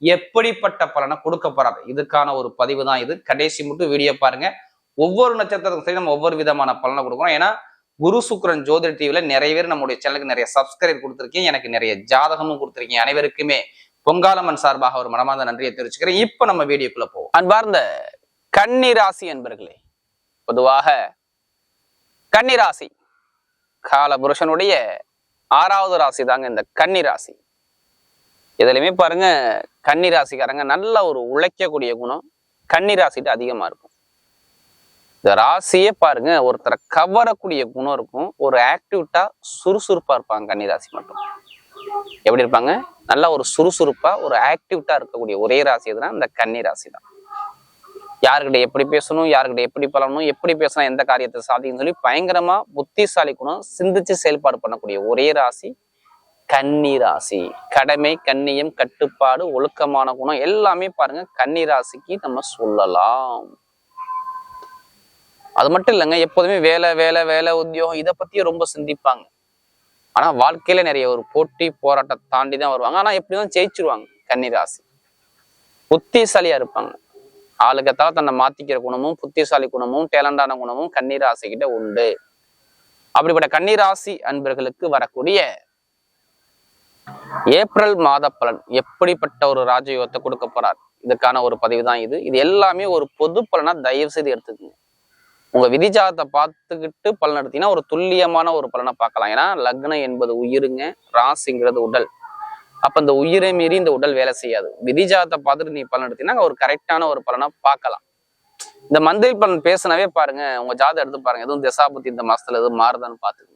எப்படிப்பட்ட பலனை கொடுக்க போறாரு இதுக்கான ஒரு பதிவு தான் இது. கடைசி மட்டும் வீடியோ பாருங்க. ஒவ்வொரு நட்சத்திரத்துக்கும் சரி நம்ம ஒவ்வொரு விதமான பலனை கொடுக்குறோம். ஏன்னா குரு சுக்ரன் ஜோதிட டிவில நிறைய பேர் நம்முடைய சேனலுக்கு நிறைய சப்ஸ்கிரைப் கொடுத்துருக்கீங்க. எனக்கு நிறைய ஜாதகமும் கொடுத்துருக்கீங்க. அனைவருக்குமே பொங்காலம்மன் சார்பாக ஒரு மனமார்ந்த நன்றியை தெரிவிச்சுக்கிறேன். இப்ப நம்ம வீடியோக்குள்ள போவோம். அன்பார்ந்த கன்னி ராசி பொதுவாக கன்னி ராசி கால புருஷனுடைய ஆறாவது ராசி தாங்க இந்த கன்னி ராசி இதுலையுமே பாருங்க கன்னி ராசிக்காரங்க நல்ல ஒரு உழைக்கக்கூடிய குணம் கன்னி ராசிட்டு அதிகமா இருக்கும். இந்த ராசியே பாருங்க ஒருத்தரை கவரக்கூடிய குணம் இருக்கும். ஒரு ஆக்டிவிட்டா சுறுசுறுப்பா இருப்பாங்க கன்னி ராசி மட்டும். எப்படி இருப்பாங்க? நல்ல ஒரு சுறுசுறுப்பா ஒரு ஆக்டிவிட்டா இருக்கக்கூடிய ஒரே ராசி எதுனா இந்த கன்னி ராசி தான் யாருக்கிட்ட எப்படி பேசணும் யாருக்கிட்ட எப்படி பழகணும் எப்படி பேசணும் எந்த காரியத்தை சாதிக்கணும்னு சொல்லி பயங்கரமா புத்திசாலி குணம் சிந்திச்சு செயல்பாடு பண்ணக்கூடிய ஒரே ராசி கன்னி ராசி கடமை கண்ணியம் கட்டுப்பாடு ஒழுக்கமான குணம் எல்லாமே பாருங்க கன்னி ராசிக்கு நம்ம சொல்லலாம். அது மட்டும் இல்லைங்க எப்போதுமே வேலை வேலை வேலை உத்தியோகம் இதை பத்தியும் ரொம்ப சிந்திப்பாங்க. ஆனா வாழ்க்கையில நிறைய ஒரு போட்டி போராட்டத்தை தாண்டி தான் வருவாங்க. ஆனா எப்படிதான் ஜெயிச்சிருவாங்க கன்னி ராசி புத்திசாலியா இருப்பாங்க. ஆளுக்கத்தால தன்னை மாத்திக்கிற குணமும் புத்திசாலி குணமும் டேலண்டான குணமும் கன்னிராசி கிட்ட உண்டு. அப்படிப்பட்ட கன்னிராசி அன்பர்களுக்கு வரக்கூடிய ஏப்ரல் மாத பலன் எப்படிப்பட்ட ஒரு ராஜயோகத்தை கொடுக்க போறார்? இதுக்கான ஒரு பதிவு தான் இது. இது எல்லாமே ஒரு பொது பலனா தயவு செய்து எடுத்துக்கோங்க. உங்க விதிஜாதத்தை பார்த்துக்கிட்டு பலன் எடுத்தீங்கன்னா ஒரு துல்லியமான ஒரு பலனை பார்க்கலாம். ஏன்னா லக்னம் என்பது உயிருங்க ராசிங்கிறது உடல். அப்ப இந்த உயிரை மீறி இந்த உடல் வேலை செய்யாது. விதிஜாதத்தை பார்த்துட்டு நீ பலன் எடுத்தீங்கன்னா ஒரு கரெக்டான ஒரு பலனை பார்க்கலாம். இந்த மந்திரி பலன் பேசினாவே பாருங்க உங்க ஜாதம் எடுத்து பாருங்க எதுவும் திசாபுத்தி இந்த மாசத்துல எதுவும் மாறுதான்னு பார்த்து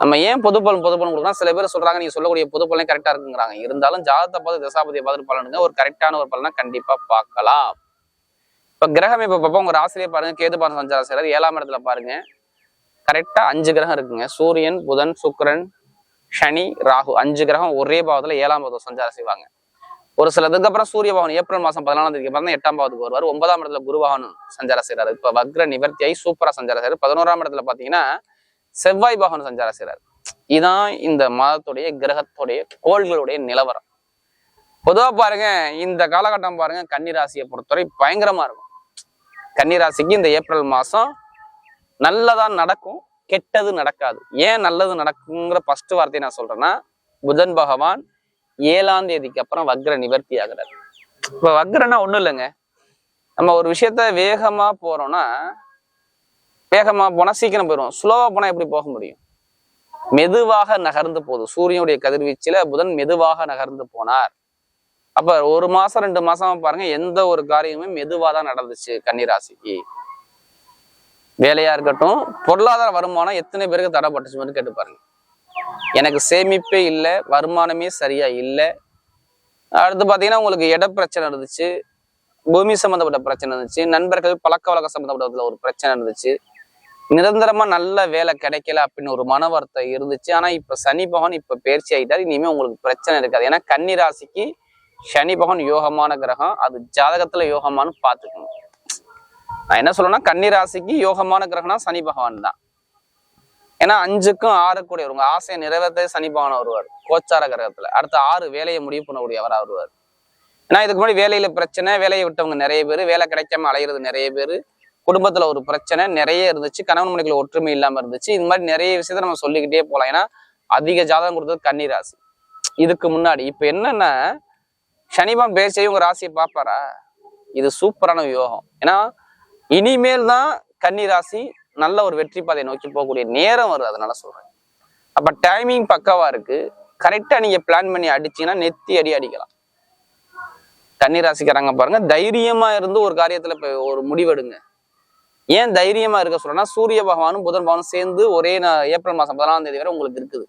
நம்ம ஏன் பொது பலன் பொது பலன் கொடுக்கணும் சில பேர் சொல்றாங்க நீங்க சொல்லக்கூடிய பொது பலனே கரெக்டா இருக்குங்கிறாங்க. இருந்தாலும் ஜாதத்தை பார்த்து தசாபதியை பார்த்து பலனுங்க. ஒரு கரெக்டான ஒரு பலனை கண்டிப்பா பார்க்கலாம். இப்ப கிரகம் இப்ப பார்ப்போம். உங்க ஆசிரியர் பாருங்க கேது பாருங்க சஞ்சாரம் செய்யறது ஏழாம் இடத்துல பாருங்க. கரெக்டா அஞ்சு கிரகம் இருக்குங்க. சூரியன் புதன் சுக்கிரன் சனி ராகு. அஞ்சு கிரகம் ஒரே பாவத்துல ஏழாம் பாவத்தை சஞ்சாரம் செய்வாங்க. ஒரு சிலதுக்கு அப்புறம் சூரிய பவன் ஏப்ரல் மாசம் பதினாலாம் தேதிக்கு அப்புறம் எட்டாம் பாவத்துக்கு வருவார். ஒன்பதாம் இடத்துல குருவாகனும் சஞ்சாரம் செய்யறாரு இப்ப வக்ர நிவர்த்தியாய் சூப்பரா சஞ்சாரம் செய்யறாரு பதினோராம் இடத்துல பாத்தீங்கன்னா செவ்வாய் பகவான் சஞ்சாரம் செய்கிறார் இதான் இந்த மாதத்துடைய கிரகத்துடைய கோள்களுடைய நிலவரம். பொதுவா பாருங்க இந்த காலகட்டம் பாருங்க கன்னிராசியை பொறுத்தவரை பயங்கரமா இருக்கும். கன்னிராசிக்கு இந்த ஏப்ரல் மாசம் நல்லதா நடக்கும் கெட்டது நடக்காது. ஏன் நல்லது நடக்குங்கிற ஃபர்ஸ்ட் வார்த்தையை நான் சொல்றேன்னா புதன் பகவான் ஏழாம் தேதிக்கு அப்புறம் வக்ர நிவர்த்தி ஆகிறார். இப்ப வக்ரன்னா ஒண்ணும் இல்லைங்க. நம்ம ஒரு விஷயத்த வேகமா போறோம்னா வேகமாக போனால் சீக்கிரம் போயிடும் ஸ்லோவாக போனால் எப்படி போக முடியும்? மெதுவாக நகர்ந்து போகுது. சூரியனுடைய கதிர்வீச்சில் புதன் மெதுவாக நகர்ந்து போனார். அப்ப ஒரு மாசம் ரெண்டு மாசமா பாருங்க எந்த ஒரு காரியமுமே மெதுவாக தான் நடந்துச்சு கன்னிராசிக்கு. வேலையாக இருக்கட்டும் பொருளாதார வருமானம் எத்தனை பேருக்கு தடைப்பட்டுச்சுன்னு கேட்டு பாருங்க. எனக்கு சேமிப்பே இல்லை வருமானமே சரியா இல்லை. அடுத்து பார்த்தீங்கன்னா உங்களுக்கு இட பிரச்சனை இருந்துச்சு. பூமி சம்மந்தப்பட்ட பிரச்சனை இருந்துச்சு. நண்பர்கள் பழக்க வழக்க சம்மந்தப்பட்டதுல ஒரு பிரச்சனை இருந்துச்சு. நிரந்தரமா நல்ல வேலை கிடைக்கல அப்படின்னு ஒரு மன வருத்தம் இருந்துச்சு. ஆனா இப்ப சனி பகவான் இப்ப பயிற்சி ஆகிட்டார் இனிமே உங்களுக்கு பிரச்சனை இருக்காது. ஏன்னா கன்னி ராசிக்கு சனி பகவான் யோகமான கிரகம். அது ஜாதகத்துல யோகமானு பாத்துக்கணும் நான் என்ன சொல்லணும்னா கன்னி ராசிக்கு யோகமான கிரகம்னா சனி பகவான் தான். ஏன்னா அஞ்சுக்கும் ஆறு கூட உங்க ஆசையை நிறைவேற்ற சனி பகவான் வருவார். கோச்சார கிரகத்துல. அடுத்த ஆறு வேலையை முடிவு பண்ணக்கூடியவராக வருவார். ஏன்னா இதுக்கு முன்னாடி வேலையில பிரச்சனை வேலையை விட்டவங்க நிறைய பேர். வேலை கிடைக்காம அலையிறது நிறைய பேர். குடும்பத்துல ஒரு பிரச்சனை நிறைய இருந்துச்சு. கணவன் மனைவிக்குள்ள ஒற்றுமை இல்லாம இருந்துச்சு. இந்த மாதிரி நிறைய விஷயத்த நம்ம சொல்லிக்கிட்டே போகலாம். ஏன்னா அதிக ஜாதகம் கொடுத்தது கன்னிராசி இதுக்கு முன்னாடி இப்ப என்னன்னா சனிபான் பேசி உங்க ராசியை பார்ப்பாரா? இது சூப்பரான யோகம். ஏன்னா இனிமேல் தான் கன்னி ராசி நல்ல ஒரு வெற்றி பாதையை நோக்கி போகக்கூடிய நேரம் வருது. அதனால சொல்றேன். அப்ப டைமிங் பக்காவா இருக்கு. கரெக்டா நீங்க பிளான் பண்ணி அடிச்சீங்கன்னா நெத்தி அடி அடிக்கலாம். கன்னி ராசிக்காரங்க பாருங்க தைரியமா இருந்து ஒரு காரியத்துல ஒரு முடிவெடுங்க. ஏன் தைரியமா இருக்க சொல்றேன்னா சூரிய பகவானும் புதன் பகவானும் சேர்ந்து ஒரே ஏப்ரல் மாசம் பதினாலாம் தேதி வரை உங்களுக்கு இருக்குது.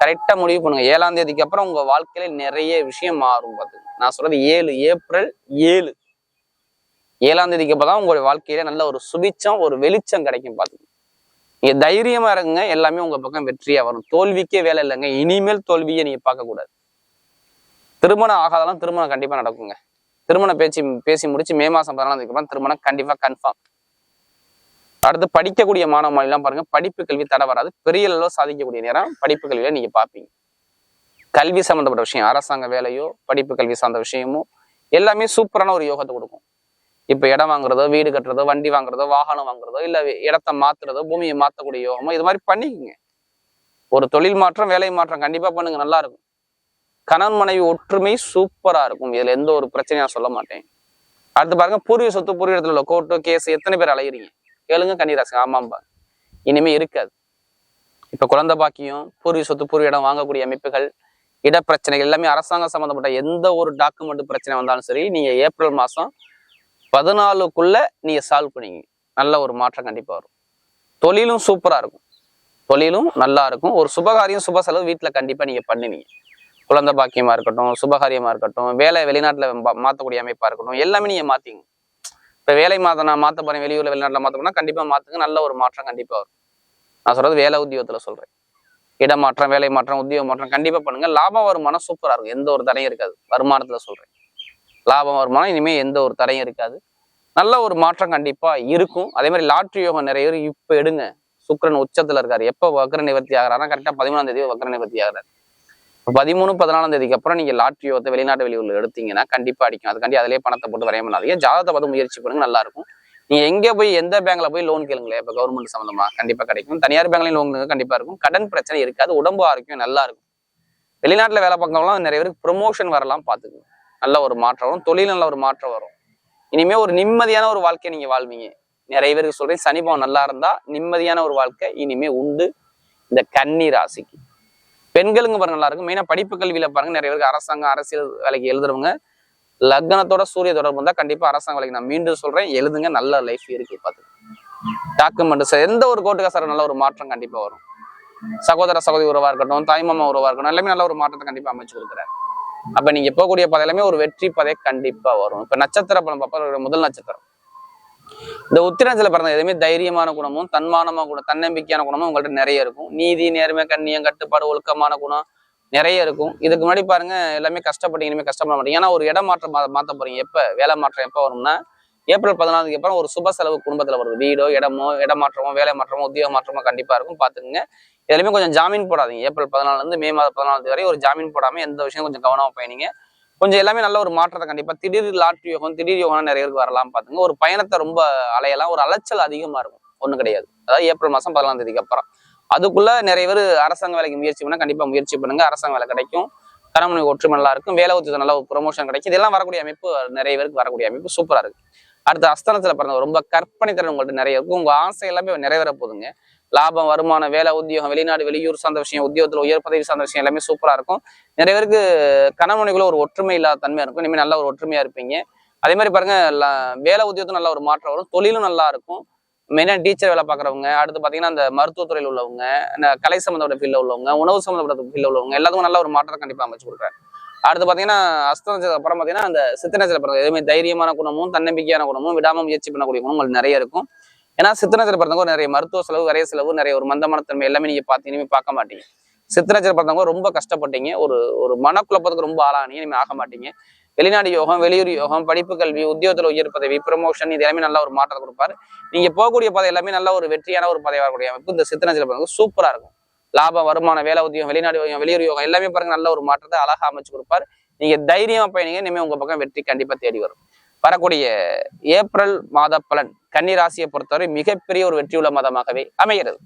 கரெக்டா முடிவு பண்ணுங்க. ஏழாம் தேதிக்கு அப்புறம் உங்க வாழ்க்கையில நிறைய விஷயம் மாறும் பாத்துங்க நான் சொல்றது ஏழு ஏப்ரல் ஏழு. ஏழாம் தேதிக்கு அப்பதான் உங்களுடைய வாழ்க்கையில நல்ல ஒரு சுபிச்சம் ஒரு வெளிச்சம் கிடைக்கும் பாத்துங்க நீங்க தைரியமா இருங்க. எல்லாமே உங்க பக்கம் வெற்றியா வரும். தோல்விக்கே வேலை இல்லைங்க. இனிமேல் தோல்வியை நீங்க பார்க்க கூடாது திருமணம் ஆகாதாலும் திருமணம் கண்டிப்பா நடக்குங்க. திருமணம் பேச்சு பேசி முடிச்சு மே மாசம் பதினாலாம் தேதிக்கு அப்புறம் திருமணம் கண்டிப்பா கன்ஃபார்ம் அடுத்து படிக்கக்கூடிய மாணவ மாணவிலாம் பாருங்க படிப்பு கல்வி தடை வராது. பெரிய அளவில் சாதிக்கக்கூடிய நேரம் படிப்பு கல்வியில நீங்க பார்ப்பீங்க கல்வி சம்பந்தப்பட்ட விஷயம் அரசாங்க வேலையோ படிப்பு கல்வி சார்ந்த விஷயமோ எல்லாமே சூப்பரான ஒரு யோகத்தை கொடுக்கும். இப்போ இடம் வாங்குறதோ வீடு கட்டுறதோ வண்டி வாங்குறதோ வாகனம் வாங்குறதோ இல்லை இடத்த மாத்துறதோ பூமியை மாற்றக்கூடிய யோகமோ இது மாதிரி பண்ணிக்கோங்க. ஒரு தொழில் மாற்றம் வேலை மாற்றம் கண்டிப்பாக பண்ணுங்க நல்லா இருக்கும். கணவன் மனைவி ஒற்றுமை சூப்பராக இருக்கும். இதில் எந்த ஒரு பிரச்சனையும் நான் சொல்ல மாட்டேன். அடுத்து பாருங்க பூர்வீக சொத்து பூர்வீகத்தில் இடத்துல உள்ள கோர்ட்டு கேஸ் எத்தனை பேர் அலையிறீங்க? கேளுங்க கன்னிராசி ஆமாம்பா. இனிமே இருக்காது. இப்ப குழந்தை பாக்கியம் பூர்வீக சொத்து பூர்வீக இடம் வாங்கக்கூடிய அமைப்புகள் இடப்பிரச்சனைகள் எல்லாமே அரசாங்கம் சம்பந்தப்பட்ட எந்த ஒரு டாக்குமெண்ட் பிரச்சனை வந்தாலும் சரி நீங்க ஏப்ரல் மாசம் பதினாலுக்குள்ள நீங்க சால்வ் பண்ணிங்க. நல்ல ஒரு மாற்றம் கண்டிப்பா வரும். தொழிலும் சூப்பரா இருக்கும். தொழிலும் நல்லா இருக்கும். ஒரு சுபகாரியம் சுப செலவு வீட்டுல கண்டிப்பா நீங்க பண்ணினீங்க குழந்தை பாக்கியமா இருக்கட்டும் சுபகாரியமா இருக்கட்டும் வேலை வெளிநாட்டுல மாற்றக்கூடிய மாத்தக்கூடிய அமைப்பா இருக்கட்டும் எல்லாமே நீங்க மாற்றிங்க இப்ப வேலை மாத்த நான் மாத்த போறேன் வெளியூர்ல வெளிநாட்டுல மாத்த போனா கண்டிப்பா மாற்றுங்க நல்ல ஒரு மாற்றம் கண்டிப்பா வரும். நான் சொல்றது வேலை உத்தியோகத்துல சொல்றேன். இடமாற்றம் வேலை மாற்றம் உத்தியோக மாற்றம் கண்டிப்பா பண்ணுங்க. லாபம் வருமானம் சூப்பரா இருக்கும். எந்த ஒரு தடையும் இருக்காது. வருமானத்துல சொல்றேன். லாபம் வருமானம் இனிமேல் எந்த ஒரு தடையும் இருக்காது. நல்ல ஒரு மாற்றம் கண்டிப்பா இருக்கும். அதே மாதிரி லாட்ரி யோகம் நிறைய பேர் இப்ப எடுங்க. சுக்கிரன் உச்சத்துல இருக்காரு. எப்ப வக்ர நிவர்த்தி ஆகிறாருன்னா கரெக்டா பதிமூணாம் தேதி வக்ர நிவர்த்தி ஆகிறாரு. பதிமூணு பதினாலாம் தேதிக்கு அப்புறம் நீங்க லாட்ரி யோகத்தை வெளிநாட்டு வெளியூர்ல எடுத்தீங்கன்னா கண்டிப்பா அடிக்கும். அதுக்காண்டி அதிலே பணத்தை போட்டு வரைய பண்ணாதீங்க ஜாதகத்தை பார்த்து முயற்சி பண்ணுங்க நல்லா இருக்கும் நீங்க எங்க போய் எந்த பேங்க்ல போய் லோன் கேளுங்களே இப்ப கவர்மெண்ட் சம்பந்தமா கண்டிப்பா கிடைக்கும். தனியார் பேங்க்லயும் லோன் கண்டிப்பா இருக்கும். கடன் பிரச்சனை இருக்காது உடம்பு ஆரோக்கியம் நல்லா இருக்கும் வெளிநாட்டுல வேலை பார்க்கறவங்களாம் நிறைய பேருக்கு ப்ரொமோஷன் வரலாம் பாத்துக்கோங்க நல்ல ஒரு மாற்றம் வரும். தொழில் நல்ல ஒரு மாற்றம் வரும். இனிமே ஒரு நிம்மதியான ஒரு வாழ்க்கையை நீங்க வாழ்வீங்க. நிறைய பேருக்கு சொல்றேன் சனிபவம் நல்லா இருந்தா நிம்மதியான ஒரு வாழ்க்கை இனிமே உண்டு. இந்த கன்னி ராசிக்கு. பெண்களுங்க பாருங்க நல்லா இருக்கும் மெயினாக படிப்பு கல்வியில் பாருங்க நிறைய பேருக்கு அரசாங்கம் அரசியல் வேலைக்கு எழுதுறவங்க. லக்னத்தோட சூரிய தொடர்பு இருந்தா கண்டிப்பா அரசாங்க வேலைக்கு நான் மீண்டும் சொல்றேன். எழுதுங்க நல்ல லைஃப் இருக்கு பார்த்து டாக்குமெண்ட் எந்த ஒரு கோர்ட்டுக்கா சார் நல்ல ஒரு மாற்றம் கண்டிப்பா வரும். சகோதர சகோதரி உறவாக இருக்கட்டும் தாய்மாமா உறவாக இருக்கட்டும் எல்லாமே நல்ல ஒரு மாற்றத்தை கண்டிப்பா அமைச்சு கொடுக்குறாரு. அப்ப நீங்க போகக்கூடிய பதையிலுமே எல்லாமே ஒரு வெற்றி பதை கண்டிப்பா வரும். இப்ப நட்சத்திர பலம் பார்ப்பா முதல் நட்சத்திரம். இந்த உத்திரத்துல பிறந்த எதுவுமே தைரியமான குணமும் தன்மானமான குணம் தன்னம்பிக்கையான குணமும் உங்கள்கிட்ட நிறைய இருக்கும். நீதி நேர்மை கண்ணியம் கட்டுப்பாடு ஒழுக்கமான குணம் நிறைய இருக்கும். இதுக்கு முன்னாடி பாருங்க எல்லாமே கஷ்டப்பட்டீங்க இனிமேல் கஷ்டப்பட மாட்டீங்க. ஏன்னா ஒரு இடம் மாற்றம் மாத்த போறீங்க. எப்ப? வேலை மாற்றம் எப்போ வரும்னா ஏப்ரல் பதினாலுக்கு அப்புறம் ஒரு சுப செலவு குடும்பத்துல வருது. வீடோ இடமோ இடம் மாற்றமோ வேலை மாற்றமோ உத்தியோக மாற்றமோ கண்டிப்பாக இருக்கும். பாத்துக்கங்க. இதுலயுமே கொஞ்சம் ஜாமீன் போடாதீங்க. ஏப்ரல் பதினாலுலேருந்து மே மாதம் பதினாலு வரை ஒரு ஜாமீன் போடாம எந்த விஷயம் கொஞ்சம் கவனமா பயணிங்க. கொஞ்சம் எல்லாமே நல்ல ஒரு மாற்றத்தை கண்டிப்பா திடீர் லாட்ரி யோகம் திடீர் யோகம் நிறைய பேருக்கு வரலாம் பாத்துங்க ஒரு பயணத்தை ரொம்ப அலையலாம் ஒரு அலைச்சல் அதிகமா இருக்கும். ஒன்றும் கிடையாது. அதாவது ஏப்ரல் மாதம் பதினாலாம் தேதிக்கு அப்புறம். அதுக்குள்ள நிறைய பேர் அரசாங்க வேலைக்கு முயற்சி பண்ணா கண்டிப்பா முயற்சி பண்ணுங்க. அரசாங்க வேலை கிடைக்கும். கணவனை ஒற்றுமை நல்லா இருக்கும். வேலை உத்தியோகம் நல்ல ஒரு ப்ரொமோஷன் கிடைக்கும். இதெல்லாம் வரக்கூடிய அமைப்பு நிறைய பேருக்கு வரக்கூடிய அமைப்பு சூப்பரா இருக்கு. அடுத்து அஸ்தனத்துல பிறந்த ரொம்ப கற்பனை திறன் உங்கள்கிட்ட நிறைய இருக்கும் உங்க ஆசை எல்லாமே நிறைவேற போதுங்க. லாபம் வருமானம் வேலை உத்தியோகம் வெளிநாடு வெளியூர் சார்ந்த விஷயம் உத்தியோகத்தில் உயர் பதவி சார்ந்த விஷயம் எல்லாமே சூப்பராக இருக்கும். நிறைய பேருக்கு கணவனுக்குள்ள ஒரு ஒற்றுமை இல்லாத தன்மையா இருக்கும். இனிமேல் நல்ல ஒரு ஒற்றுமையாக இருப்பீங்க. அதே மாதிரி பாருங்க வேலை உத்தியோகத்துல நல்ல ஒரு மாற்றம் வரும். தொழிலும் நல்லா இருக்கும். மெயினாக டீச்சர் வேலை பார்க்குறவங்க அடுத்து பார்த்தீங்கன்னா அந்த மருத்துவத்துறையில் உள்ளவங்க இந்த கலை சம்மந்தப்பட்ட ஃபீல்டில் உள்ளவங்க உணவு சம்மந்தப்பட்ட ஃபீல்டில் உள்ளவங்க எல்லாத்துக்கும் நல்ல ஒரு மாற்றத்தை கண்டிப்பாக அமைச்சு கொடுக்குறேன். அடுத்து பார்த்தீங்கன்னா அஸ்தனத்துக்கு அப்புறம் பார்த்தீங்கன்னா அந்த சித்தனத்தில் பிறந்த எதுவுமே தைரியமான குணமும் தன்னம்பிக்கையான குணமும் விடாம முயற்சி பண்ணக்கூடிய குணம் உங்களுக்கு நிறைய இருக்கும். ஏன்னா சித்தனத்தில் பிறந்தவங்க நிறைய மருத்துவ செலவு நிறைய செலவு நிறைய ஒரு மந்தமான தன்மை எல்லாமே நீங்க பார்த்து இனிமே பார்க்க மாட்டீங்க. சித்தனத்தில் பிறந்தவங்க ரொம்ப கஷ்டப்பட்டீங்க. ஒரு ஒரு மனக்குழப்பத்துக்கு ரொம்ப ஆளானீங்க. இனிமே ஆக மாட்டீங்க. வெளிநாடு யோகம் வெளியூர் யோகம் படிப்பு கல்வி உத்தியோகத்தில் உயர் பதவி ப்ரமோஷன் இது எல்லாமே நல்ல ஒரு மாற்றத்தை கொடுப்பாரு. நீங்க போகக்கூடிய பதவி எல்லாமே நல்ல ஒரு வெற்றியான ஒரு பதவியாக வரக்கூடிய அமைப்பு. இந்த சித்தனத்தில் பிறந்தவங்க சூப்பரா இருக்கும். லாபம் வருமான வேலை உத்தியோகம் வெளிநாடு யோகம் வெளியூர் யோகம் எல்லாமே பாருங்க நல்ல ஒரு மாற்றத்தை அழகா அமைச்சு கொடுப்பாரு. நீங்க தைரியமா பயணிங்க. இனிமே உங்க பக்கம் வெற்றி கண்டிப்பா தேடி வரும். வரக்கூடிய ஏப்ரல் மாத பலன் கன்னி ராசியை பொறுத்தவரை மிகப்பெரிய ஒரு வெற்றியுள்ள மாதமாகவே அமைகிறது.